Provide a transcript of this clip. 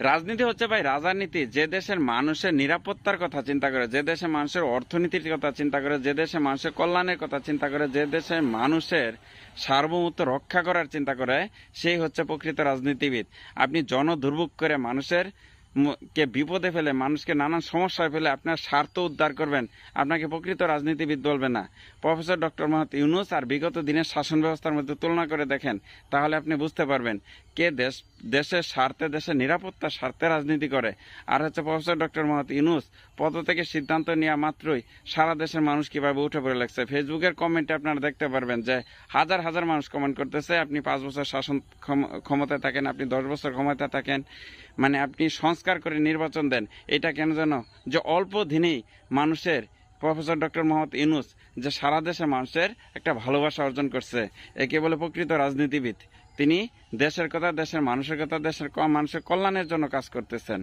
রাজনীতি হচ্ছে ভাই রাজনীতি। যে দেশের মানুষের নিরাপত্তার কথা চিন্তা করে, যে দেশের মানুষের অর্থনীতির কথা চিন্তা করে, যে দেশের মানুষের কল্যাণের কথা চিন্তা করে, যে দেশের মানুষের সার্বভৌমত্ব রক্ষা করার চিন্তা করে, সেই হচ্ছে প্রকৃত রাজনীতিবিদ। আপনি জন দুর্ভোগ করে মানুষের কে বিপদে ফেলে, মানুষকে নানান সমস্যায় ফেলে আপনার স্বার্থ উদ্ধার করবেন। আপনাকে প্রকৃত রাজনীতিবিদ বলবে না। প্রফেসর ডক্টর মোহাম্মদ ইউনুস আর বিগত দিনের শাসন ব্যবস্থার মধ্যে তুলনা করে দেখেন, তাহলে আপনি বুঝতে পারবেন কে দেশ দেশের স্বার্থে, দেশের নিরাপত্তার স্বার্থে রাজনীতি করে। আর হচ্ছে প্রফেসর ডক্টর মোহাম্মদ ইউনুস পদ থেকে সিদ্ধান্ত নেওয়া মাত্রই সারা দেশের মানুষ কীভাবে উঠে পড়ে লাগছে। ফেসবুকের কমেন্টে আপনারা দেখতে পারবেন যে হাজার হাজার মানুষ কমেন্ট করতেছে, আপনি পাঁচ বছর শাসন ক্ষম- ক্ষমতায় থাকেন, আপনি দশ বছর ক্ষমতায় থাকেন। মানে আপনি সংস্কার করে নির্বাচন দেন। এটা কেন যেন যে অল্প দিনেই মানুষের প্রফেসর ডক্টর মোহাম্মদ ইউনুস যে সারা দেশে মানুষের একটা ভালোবাসা অর্জন করছে, একে বলে প্রকৃত রাজনীতিবিদ। তিনি দেশের কথা, দেশের মানুষের কথা, দেশের মানুষের কল্যাণের জন্য কাজ করতেছেন।